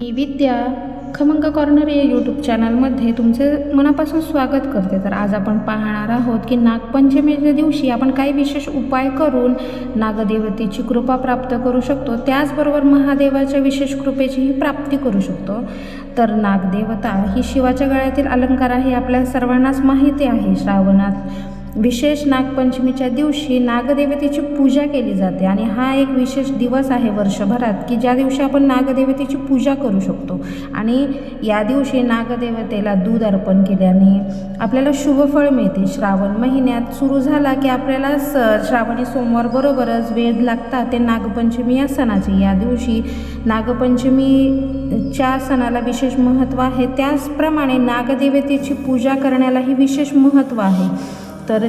मी विद्या खमंग कॉर्नर या यूट्यूब चॅनलमध्ये तुमचे मनापासून स्वागत करते. तर आज आपण पाहणार आहोत की नागपंचमीच्या दिवशी आपण काही विशेष उपाय करून नागदेवतेची कृपा प्राप्त करू शकतो. त्याचबरोबर महादेवाच्या विशेष कृपेचीही प्राप्ती करू शकतो. तर नागदेवता ही शिवाच्या गळ्यातील अलंकार आहे आपल्या सर्वांनाच माहिती आहे. श्रावणात विशेष नागपंचमीच्या दिवशी नागदेवतेची पूजा केली जाते. आणि हा एक विशेष दिवस आहे वर्षभरात की ज्या दिवशी आपण नागदेवतेची पूजा करू शकतो. आणि या दिवशी नागदेवतेला दूध अर्पण केल्याने आपल्याला शुभफळ मिळते. श्रावण महिन्यात सुरू झाला की आपल्याला स श्रावणी सोमवारबरोबरच वेध लागतात. ते नागपंचमी या सणाचे. या दिवशी नागपंचमीच्या सणाला विशेष महत्त्व आहे. त्याचप्रमाणे नागदेवतेची पूजा करण्यालाही विशेष महत्त्व आहे. तर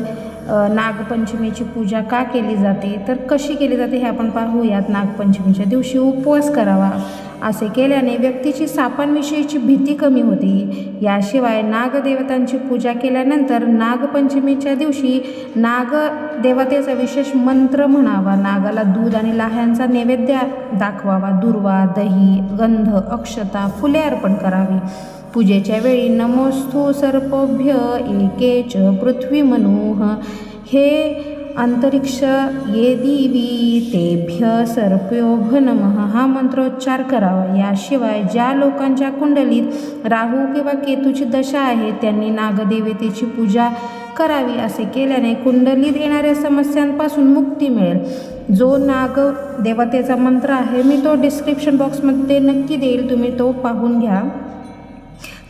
नागपंचमीची पूजा का केली जाते? तर कशी केली जाते हे आपण पाहूयात नागपंचमीच्या दिवशी. उपवास करावा. असे केल्याने व्यक्तीची सापांविषयीची भीती कमी होते. याशिवाय नागदेवतांची पूजा केल्यानंतर नागपंचमीच्या दिवशी नागदेवतेचा विशेष मंत्र म्हणावा. नागाला दूध आणि लाह्यांचा नैवेद्य दाखवावा. दुर्वा दही गंध अक्षता फुले अर्पण करावी. पूजेच्या वेळी नमोस्तु सर्पोभ्य एकेच पृथ्वी मनोह हे अंतरिक्ष ये दिवी तेभ्य सर्प्योभ नमः. हा मंत्रोच्चार करावा. याशिवाय ज्या लोकांच्या कुंडलीत राहू किंवा केतूची दशा आहे त्यांनी नागदेवतेची पूजा करावी असे केल्याने कुंडलीत येणाऱ्या समस्यांपासून मुक्ती मिळेल. जो नाग देवतेचा मंत्र आहे मी तो डिस्क्रिप्शन बॉक्समध्ये नक्की देईल. तुम्ही तो पाहून घ्या.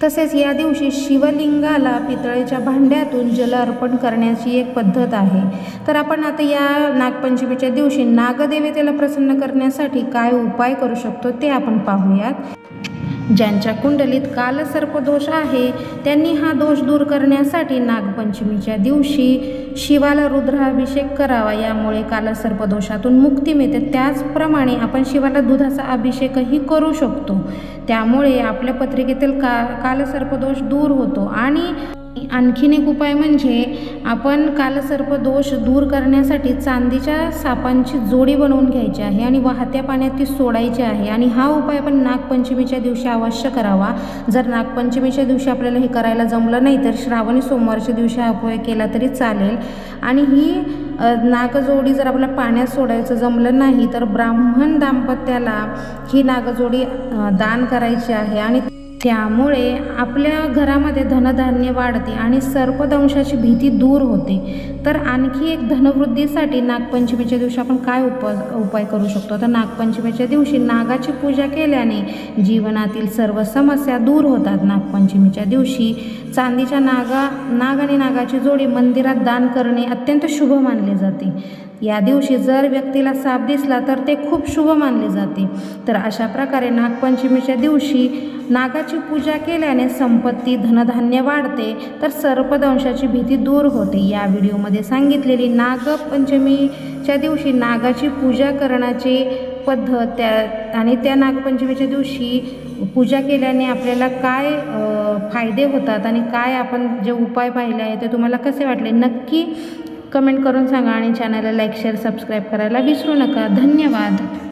तसेच या दिवशी शिवलिंगाला पितळेच्या भांड्यातून जल अर्पण करण्याची एक पद्धत आहे. तर आपण आता या नागपंचमीच्या दिवशी नागदेवतेला प्रसन्न करण्यासाठी काय उपाय करू शकतो ते आपण पाहूयात. ज्यांच्या कुंडलीत कालसर्पदोष आहे त्यांनी हा दोष दूर करण्यासाठी नागपंचमीच्या दिवशी शिवाला रुद्राभिषेक करावा. यामुळे कालसर्पदोषातून मुक्ती मिळते. त्याचप्रमाणे आपण शिवाला दुधाचा अभिषेकही करू शकतो. त्यामुळे आपल्या पत्रिकेतील का कालसर्पदोष दूर होतो आणि आणखीन एक उपाय म्हणजे आपण कालसर्प दोष दूर करण्यासाठी चांदीच्या सापांची जोडी बनवून घ्यायची आहे आणि वाहत्या पाण्यात ती सोडायची आहे. आणि हा उपाय आपण नागपंचमीच्या दिवशी अवश्य करावा. जर नागपंचमीच्या दिवशी आपल्याला हे करायला जमलं नाही तर श्रावणी सोमवारच्या दिवशी हा उपाय केला तरी चालेल. आणि ही नागजोडी जर आपल्याला पाण्यात सोडायचं जमलं नाही तर ब्राह्मण दाम्पत्याला ही नागजोडी दान करायची आहे. आणि त्यामुळे आपल्या घरामध्ये धनधान्य वाढते आणि सर्पदंशाची भीती दूर होते. तर आणखी एक धनवृद्धीसाठी नागपंचमीच्या दिवशी आपण काय उप उपाय करू शकतो? तर नागपंचमीच्या दिवशी नागाची पूजा केल्याने जीवनातील सर्व समस्या दूर होतात. नागपंचमीच्या दिवशी चांदीच्या नागा नाग आणि नागाची जोडी मंदिरात दान करणे अत्यंत शुभ मानले जाते. या दिवशी जर व्यक्तीला साप दिसला तर ते खूप शुभ मानले जाते. तर अशा प्रकारे नागपंचमीच्या दिवशी नागाची पूजा केल्याने संपत्ती धनधान्य वाढते. तर सर्पदंशाची भीती दूर होते. या व्हिडिओमध्ये सांगितलेली नागपंचमीच्या दिवशी नागाची पूजा करण्याची पद्धत त्या आणि त्या नागपंचमीच्या दिवशी पूजा केल्याने आपल्याला काय फायदे होतात आणि काय आपण जे उपाय पाहिले आहे ते तुम्हाला कसे वाटले? नक्की कमेंट करून सांगा आणि चॅनलला लाईक शेअर सबस्क्राईब करायला विसरू नका. धन्यवाद.